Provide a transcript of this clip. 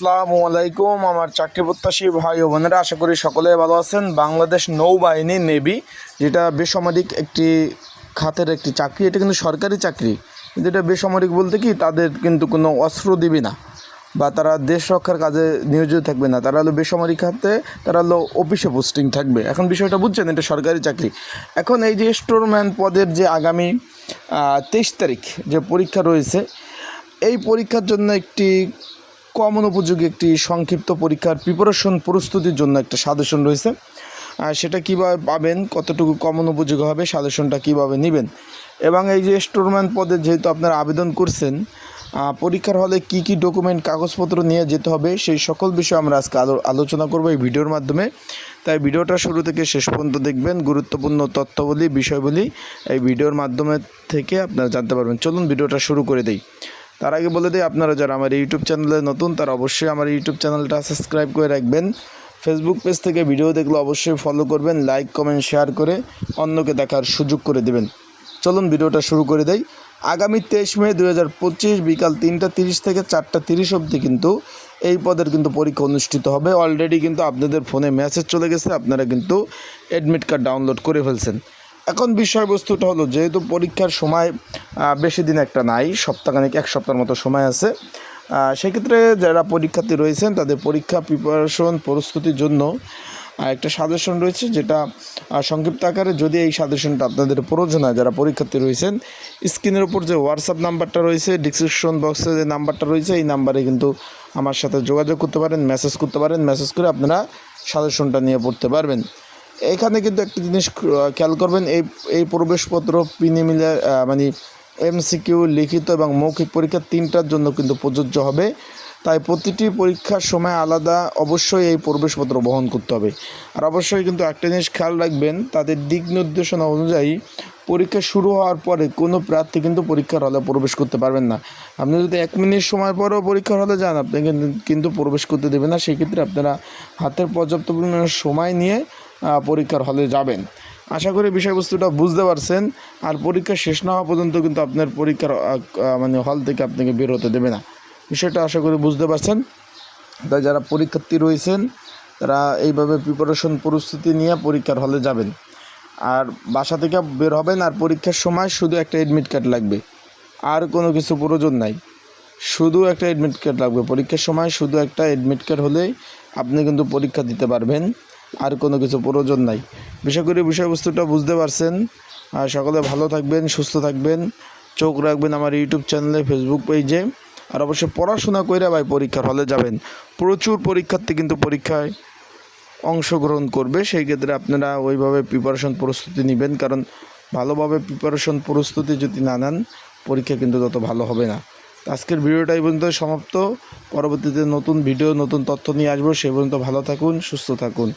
আসসালামু আলাইকুম, আমার চাকরি প্রত্যাশী ভাই ও বোনেরা, আশা করি সকলে ভালো আছেন। বাংলাদেশ নৌবাহিনী নেভি যেটা বেসামরিক একটি খাতের একটি চাকরি, এটা কিন্তু সরকারি চাকরি। কিন্তু এটা বেসামরিক বলতে কি, তাদের কিন্তু কোনো অস্ত্র দিবে না, বা তারা দেশ রক্ষার কাজে নিয়োজিত থাকবে না। তারা হলো বেসামরিক খাতে, তারা হলো অফিসে পোস্টিং থাকবে। এখন বিষয়টা বুঝছেন, এটা সরকারি চাকরি। এখন এই যে স্টোরম্যান পদের যে আগামী তেইশ তারিখ যে পরীক্ষা রয়েছে, এই পরীক্ষার জন্য একটি কমন উপযোগী একটি সংক্ষিপ্ত পরীক্ষার প্রিপারেশন প্রস্তুতির জন্য একটা সাজেশন রয়েছে। সেটা কীভাবে পাবেন, কতটুকু কমন উপযোগী হবে সাজেশনটা কীভাবে নেবেন? এবং এই যে স্টোরম্যান পদে যেহেতু আপনারা আবেদন করছেন পরীক্ষার হলে কি কি ডকুমেন্ট কাগজপত্র নিয়ে যেতে হবে, সেই সকল বিষয়ে আমরা আজকে আলো আলোচনা করব এই ভিডিওর মাধ্যমে। তাই ভিডিওটা শুরু থেকে শেষ পর্যন্ত দেখবেন, গুরুত্বপূর্ণ তথ্যবলী, বিষয়বলী এই ভিডিওর মাধ্যমে থেকে আপনারা জানতে পারবেন। চলুন ভিডিওটা শুরু করে দেই। তার আগে বলে দিই, আপনারা যারা আমার ইউটিউব চ্যানেলে নতুন, তারা অবশ্যই আমার ইউটিউব চ্যানেলটা সাবস্ক্রাইব করে রাখবেন। ফেসবুক পেজ থেকে ভিডিও দেখলে অবশ্যই ফলো করবেন লাইক কমেন্ট শেয়ার করে অন্যকে দেখার সুযোগ করে দেবেন। চলুন ভিডিওটা শুরু করে দেই। আগামী তেইশ মে দু হাজার পঁচিশ বিকাল তিনটা তিরিশ থেকে চারটা তিরিশ অবধি কিন্তু এই পদের কিন্তু পরীক্ষা অনুষ্ঠিত হবে। অলরেডি কিন্তু আপনাদের ফোনে মেসেজ চলে গেছে, আপনারা কিন্তু অ্যাডমিট কার্ড ডাউনলোড করে ফেলছেন। এখন বিষয়বস্তুটা হলো, যেহেতু পরীক্ষার সময় বেশি দিন একটা নাই, সপ্তাহখানেক, এক সপ্তাহের মতো সময় আছে সেক্ষেত্রে যারা পরীক্ষার্থী রয়েছেন, তাদের পরীক্ষা প্রিপারেশন প্রস্তুতির জন্য একটা সাজেশন রয়েছে, যেটা সংক্ষিপ্ত আকারে যদি এই সাজেশনটা আপনাদের প্রয়োজন হয়, যারা পরীক্ষার্থী রয়েছেন, স্ক্রিনের উপর যে হোয়াটসঅ্যাপ নাম্বারটা রয়েছে ডিসক্রিপশন বক্সে যে নাম্বারটা রয়েছে, এই নাম্বারে কিন্তু আমার সাথে যোগাযোগ করতে পারেন মেসেজ করতে পারেন মেসেজ করে আপনারা সাজেশনটা নিয়ে পড়তে পারবেন। এখানে কিন্তু একটা জিনিস খেয়াল করবেন, এই এই প্রবেশপত্র প্রিলিমিনার মানে এমসিকিউ লিখিত এবং মৌখিক পরীক্ষা তিনটার জন্য কিন্তু প্রযোজ্য হবে। তাই প্রতিটি পরীক্ষার সময় আলাদা অবশ্যই এই প্রবেশপত্র বহন করতে হবে। আর অবশ্যই কিন্তু একটা জিনিস খেয়াল রাখবেন, তাদের দিক নির্দেশনা অনুযায়ী পরীক্ষা শুরু হওয়ার পরে কোনো প্রার্থী কিন্তু পরীক্ষার হলে প্রবেশ করতে পারবেন না। আপনি যদি এক মিনিট সময় পরেও পরীক্ষার হলে যান, আপনি কিন্তু- প্রবেশ করতে দেবে না। সেক্ষেত্রে আপনারা হাতের পর্যাপ্ত পরিমাণে সময় নিয়ে পরীক্ষার হলে যাবেন। আশা করি বিষয়বস্তুটা বুঝতে পারছেন। আর পরীক্ষা শেষ না হওয়া পর্যন্ত কিন্তু আপনার পরীক্ষার মানে হল থেকে আপনাকে বের হতে দেবে না। বিষয়টা আশা করি বুঝতে পারছেন। তাই যারা পরীক্ষার্থী রয়েছেন, তারা এইভাবে প্রিপারেশন প্রস্তুতি নিয়ে পরীক্ষার হলে যাবেন। আর বাসা থেকে বের হবেন আর পরীক্ষার সময় শুধু একটা অ্যাডমিট কার্ড লাগবে। আর কোনো কিছু প্রয়োজন নাই। শুধু একটা অ্যাডমিট কার্ড লাগবে। পরীক্ষার সময় শুধু একটা অ্যাডমিট কার্ড হলেই আপনি কিন্তু পরীক্ষা দিতে পারবেন। আর কোনো কিছু প্রয়োজন নাই। বিশেষ করে বিষয়বস্তুটা বুঝতে পারছেন। সকলে ভালো থাকবেন, সুস্থ থাকবেন। চোখ রাখবেন আমার ইউটিউব চ্যানেলে, ফেসবুক পেজে। আর অবশ্যই পড়াশোনা করে ভাই পরীক্ষার হলে যাবেন। প্রচুর পরীক্ষার্থী কিন্তু পরীক্ষায় অংশগ্রহণ করবে। সেই ক্ষেত্রে আপনারা ওইভাবে প্রিপারেশন প্রস্তুতি নেবেন। কারণ ভালোভাবে প্রিপারেশন প্রস্তুতি যদি না নেন, পরীক্ষা কিন্তু তত ভালো হবে না। আজকের ভিডিওটা এই পর্যন্ত সমাপ্ত। পরবর্তীতে নতুন ভিডিও নতুন তথ্য নিয়ে আসব। সে পর্যন্ত ভালো থাকুন, সুস্থ থাকুন।